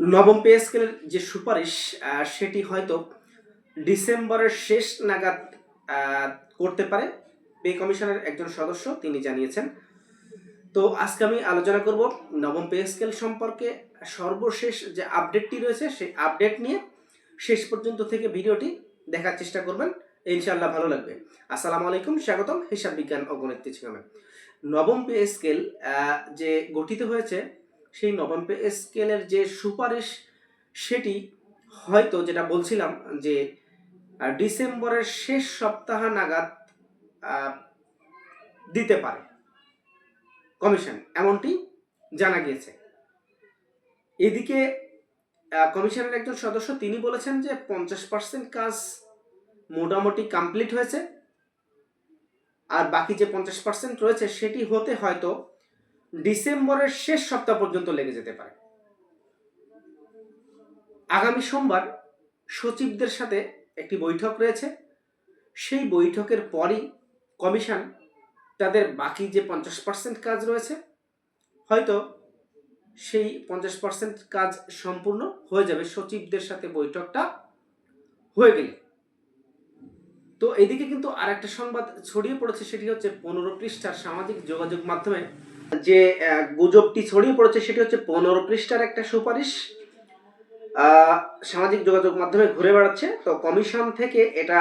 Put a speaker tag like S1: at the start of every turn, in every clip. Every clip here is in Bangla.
S1: নবম পে স্কেলের যে সুপারিশ সেটি হয়তো ডিসেম্বরের শেষ নাগাদ করতে পারে। পে কমিশনের একজন সদস্য তিনি জানিয়েছেন। তো আজকে আমি আলোচনা করব নবম পে স্কেল সম্পর্কে। সর্বশেষ যে আপডেটটি রয়েছে, সেই আপডেট নিয়ে শেষ পর্যন্ত থেকে ভিডিওটি দেখার চেষ্টা করবেন। ইনশাআল্লাহ ভালো লাগবে। আসসালামু আলাইকুম, স্বাগতম হিসাব বিজ্ঞান ও গণিত নবম পে স্কেল যে গঠিত হয়েছে সেই নবম পে স্কেলের যে সুপারিশ, সেটি হয়তো যেটা বলছিলাম যে ডিসেম্বরের শেষ সপ্তাহ নাগাদ দিতে পারে কমিশন, এমনটি জানা গিয়েছে। এদিকে কমিশনের একজন সদস্য, তিনি বলেছেন যে পঞ্চাশ পার্সেন্ট কাজ মোটামুটি কমপ্লিট হয়েছে, আর বাকি যে পঞ্চাশ পার্সেন্ট রয়েছে, সেটি হতে হয়তো ডিসেম্বরের শেষ সপ্তাহ পর্যন্ত লেগে যেতে পারে। আগামী সোমবার সচিবদের সাথে একটি বৈঠক রয়েছে। সেই বৈঠকের পরই কমিশন তাদের বাকি যে পঞ্চাশ পার্সেন্ট কাজ রয়েছে, হয়তো সেই পঞ্চাশ পার্সেন্ট কাজ সম্পূর্ণ হয়ে যাবে। সচিবদের সাথে বৈঠকটা হয়ে গেলে। তো এদিকে কিন্তু আর একটা সংবাদ ছড়িয়ে পড়েছে, সেটি হচ্ছে পনেরো পৃষ্ঠার সামাজিক যোগাযোগ মাধ্যমে যে গুজবটি ছড়িয়ে পড়েছে সেটি হচ্ছে পনেরো পৃষ্ঠার একটা সুপারিশ। সামাজিক যোগাযোগ মাধ্যমে ঘুরে বেড়াচ্ছে। তো কমিশন থেকে এটা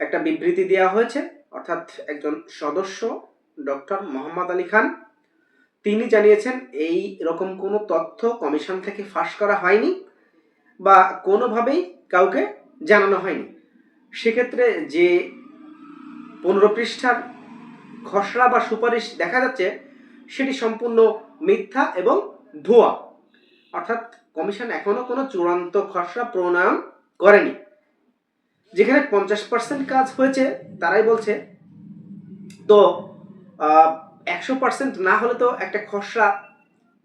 S1: একটা বিবৃতি দেওয়া হয়েছে। অর্থাৎ একজন সদস্য, ডক্টর মোহাম্মদ আলী খান, তিনি জানিয়েছেন, এই রকম কোনো তথ্য কমিশন থেকে ফাঁস করা হয়নি বা কোনোভাবেই কাউকে জানানো হয়নি। সেক্ষেত্রে যে পনেরো পৃষ্ঠার খসড়া বা সুপারিশ দেখা যাচ্ছে সেটি সম্পূর্ণ মিথ্যা এবং ভুয়া। অর্থাৎ কমিশন এখনও কোনো চূড়ান্ত খসড়া প্রণয়ন করেনি। যেখানে পঞ্চাশ পার্সেন্ট কাজ হয়েছে, তারাই বলছে, তো একশো পার্সেন্ট না হলে তো একটা খসড়া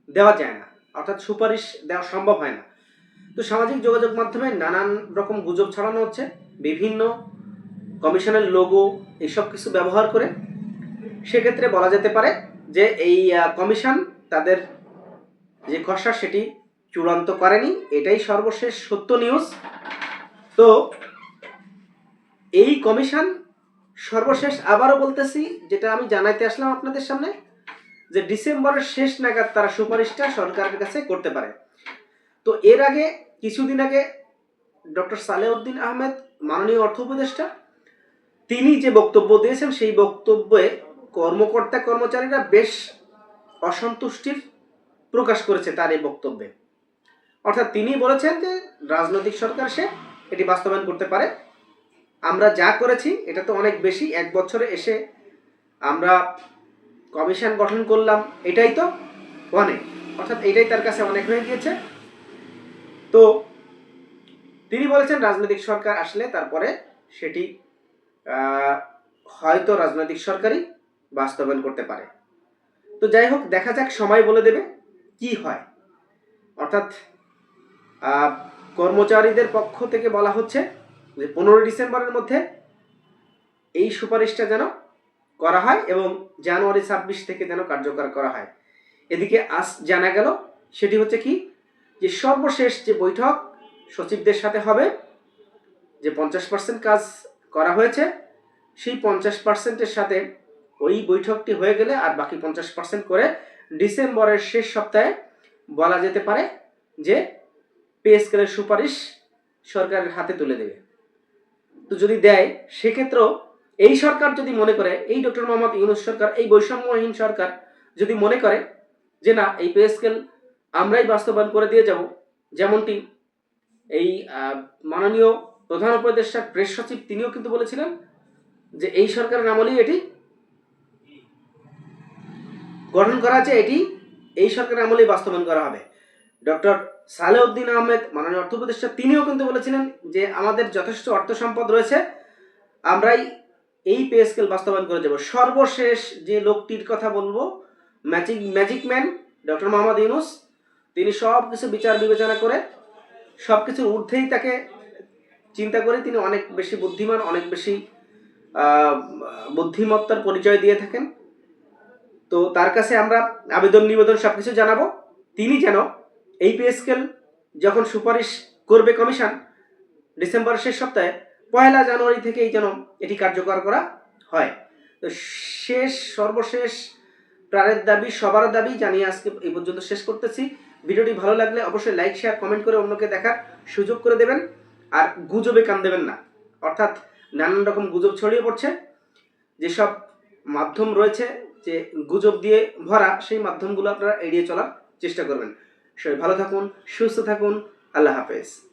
S1: দেওয়া যায় না। অর্থাৎ সুপারিশ দেওয়া সম্ভব হয় না। তো সামাজিক যোগাযোগ মাধ্যমে নানান রকম গুজব ছড়ানো হচ্ছে। বিভিন্ন কমিশনের লোগো এইসব কিছু ব্যবহার করে। সেক্ষেত্রে বলা যেতে পারে যে এই কমিশন তাদের যে খসড়া সেটি চূড়ান্ত করেনি, এটাই সর্বশেষ সত্য নিউজ তো এই কমিশন সর্বশেষ আবারও বলতেছি, যেটা আমি জানাইতে আসলাম আপনাদের সামনে, যে ডিসেম্বরের শেষ নাগাদ তারা সুপারিশটা সরকারের কাছে করতে পারে। তো এর আগে, কিছুদিন আগে ডক্টর সালেউদ্দিন আহমেদ, মাননীয় অর্থ উপদেষ্টা, তিনি যে বক্তব্য দিয়েছেন, সেই বক্তব্যে কর্মকর্তা কর্মচারীরা বেশ অসন্তুষ্টির প্রকাশ করেছে তার এই বক্তব্যে। অর্থাৎ তিনি বলেছেন যে রাজনৈতিক সরকার সে এটি বাস্তবায়ন করতে পারে। আমরা যা করেছি, এটা তো অনেক বেশি, এক বছরে এসে আমরা কমিশন গঠন করলাম, এটাই তো অনেক। অর্থাৎ এটাই তার কাছে অনেক হয়ে গিয়েছে। তো তিনি বলেছেন রাজনৈতিক সরকার আসলে তারপরে সেটি হয়তো রাজনৈতিক সরকারই বাস্তবায়ন করতে পারে। তো যাই হোক, দেখা যাক, সময় বলে দেবে কি হয়। অর্থাৎ কর্মচারীদের পক্ষ থেকে বলা হচ্ছে যে, পনেরোই ডিসেম্বরের মধ্যে এই সুপারিশটা যেন করা হয় এবং জানুয়ারি ছাব্বিশ থেকে যেন কার্যকর করা হয়। এদিকে আজ জানা গেল, সেটি হচ্ছে কি, যে সর্বশেষ যে বৈঠক সচিবদের সাথে হবে, যে পঞ্চাশ পার্সেন্ট কাজ করা হয়েছে, সেই পঞ্চাশ পার্সেন্টের সাথে ওই বৈঠকটি হয়ে গেলে আর বাকি পঞ্চাশ পার্সেন্ট করে ডিসেম্বরের শেষ সপ্তাহে বলা যেতে পারে যে পে স্কেলের সুপারিশ সরকারের হাতে তুলে দেবে। তো যদি দেয়, সেক্ষেত্রেও এই সরকার যদি মনে করে, এই ডক্টর মোহাম্মদ ইউনুস সরকার, এই বৈষম্যহীন সরকার যদি মনে করে যে না, এই পে স্কেল আমরাই বাস্তবায়ন করে দিয়ে যাব, যেমনটি এই মাননীয় প্রধান উপদেষ্টার প্রেস সচিব তিনিও কিন্তু বলেছিলেন যে এই সরকারের আমলেই এটি গঠন করা আছে, এটি এই সরকারের আমলেই বাস্তবায়ন করা হবে। ডক্টর সালেউদ্দিন আহমেদ, মাননীয় অর্থ উপদেষ্টা, তিনিও কিন্তু বলেছিলেন যে আমাদের যথেষ্ট অর্থ সম্পদ রয়েছে, আমরাই এই পে স্কেল বাস্তবায়ন করে যাব সর্বশেষ যে লোকটির কথা বলব, magic magic man, doctor Mohammad Yunus, তিনি সব কিছু বিচার বিবেচনা করে, সব কিছুর ঊর্ধ্বেই তাকে চিন্তা করে তিনি অনেক বেশি বুদ্ধিমান, অনেক বেশি বুদ্ধিমত্তার পরিচয় দিয়ে থাকেন। তো তার কাছে আমরা আবেদন, নিবেদন সব কিছু জানাব। তিনি যেন এই পে স্কেল যখন সুপারিশ করবে কমিশন, ডিসেম্বর শেষ সপ্তাহে, পয়লা জানুয়ারি থেকেই যেন এটি কার্যকর করা হয়। তো শেষ, সর্বশেষ, প্রাণের দাবি সবার দাবি জানিয়ে আজকে এই পর্যন্ত শেষ করতেছি। ভিডিওটি ভালো লাগলে অবশ্যই লাইক, শেয়ার, কমেন্ট করে অন্যকে দেখার সুযোগ করে দেবেন। আর গুজবে কান দেবেন না। অর্থাৎ নানান রকম গুজব ছড়িয়ে পড়ছে। যেসব মাধ্যম রয়েছে যে গুজব দিয়ে ভরা সেই মাধ্যমগুলো আপনারা এড়িয়ে চলার চেষ্টা করবেন। সবাই ভালো থাকুন, সুস্থ থাকুন, আল্লাহ হাফেজ।